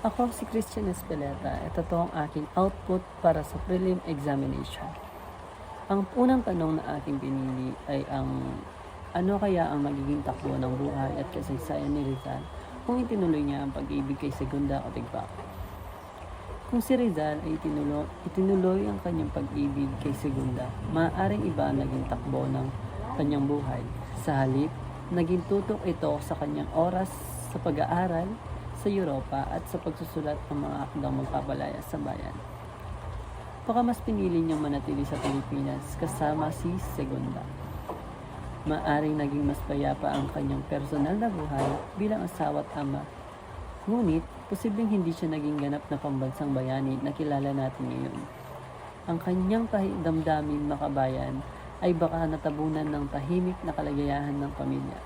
Ako si Christian Espeleta. Ito to ang aking output para sa prelim examination. Ang unang tanong na aking pinili ay ang ano kaya ang magiging takbo ng buhay at kasaysayan ni Rizal kung itinuloy niya ang pag-ibig kay Segunda o Tigbak. Kung si Rizal ay itinuloy, itinuloy ang kanyang pag-ibig kay Segunda, maaaring iba ang naging takbo ng kanyang buhay. Sa halip, naging tutok ito sa kanyang oras sa pag-aaral sa Europa at sa pagsusulat ng mga akdang magpapalaya sa bayan. Baka mas pinili niyang manatili sa Pilipinas kasama si Segunda. Maaring naging mas payapa ang kanyang personal na buhay bilang asawa at ama. Ngunit, posibleng hindi siya naging ganap na pambansang bayani na kilala natin ngayon. Ang kanyang damdamin makabayan ay baka natabunan ng tahimik na kalagayahan ng pamilya.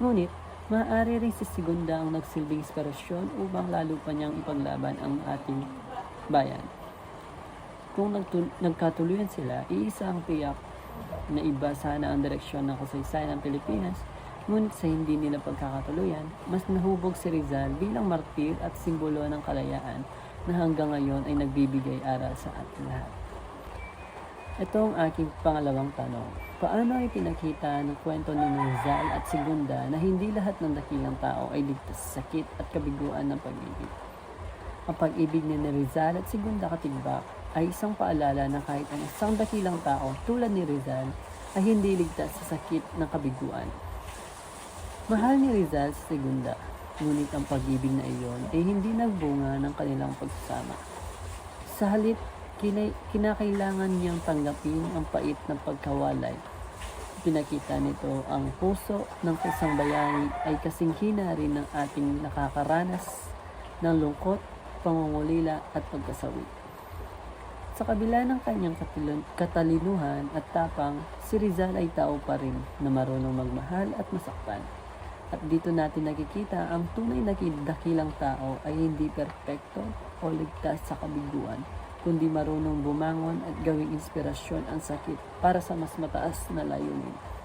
Ngunit, maaari rin si Segunda ang nagsilbing inspirasyon upang lalo pa niyang ipaglaban ang ating bayan. Kung nagtul- nagkatuluyan sila, iisa ang tiyak na iba sana ang direksyon ng kasaysayan ng Pilipinas, ngunit sa hindi nila pagkakatuluyan, mas nahubog si Rizal bilang martir at simbolo ng kalayaan na hanggang ngayon ay nagbibigay aral sa ating lahat. Ito ang aking pangalawang tanong. Paano ay pinakita ng kwento ni Rizal at Segunda na hindi lahat ng dakilang tao ay ligtas sa sakit at kabiguan ng pag-ibig? Ang pag-ibig ni Rizal at Segunda Katigbak ay isang paalala na kahit ang isang dakilang tao tulad ni Rizal ay hindi ligtas sa sakit ng kabiguan. Mahal ni Rizal si Segunda, ngunit ang pag-ibig na iyon ay hindi nagbunga ng kanilang pagsasama. Sa halip, kinakailangan niyang tanggapin ang pait ng pagkawalay. Pinakita nito ang puso ng isang bayani ay kasing hina rin ng ating nakakaranas ng lungkot, pangungulila at pagkasawi. Sa kabila ng kanyang katalinuhan at tapang, si Rizal ay tao pa rin na marunong magmahal at masaktan. At dito natin nakikita ang tunay na dakilang tao ay hindi perpekto o ligtas sa kabiguan, kundi marunong bumangon at gawing inspirasyon ang sakit para sa mas mataas na layunin.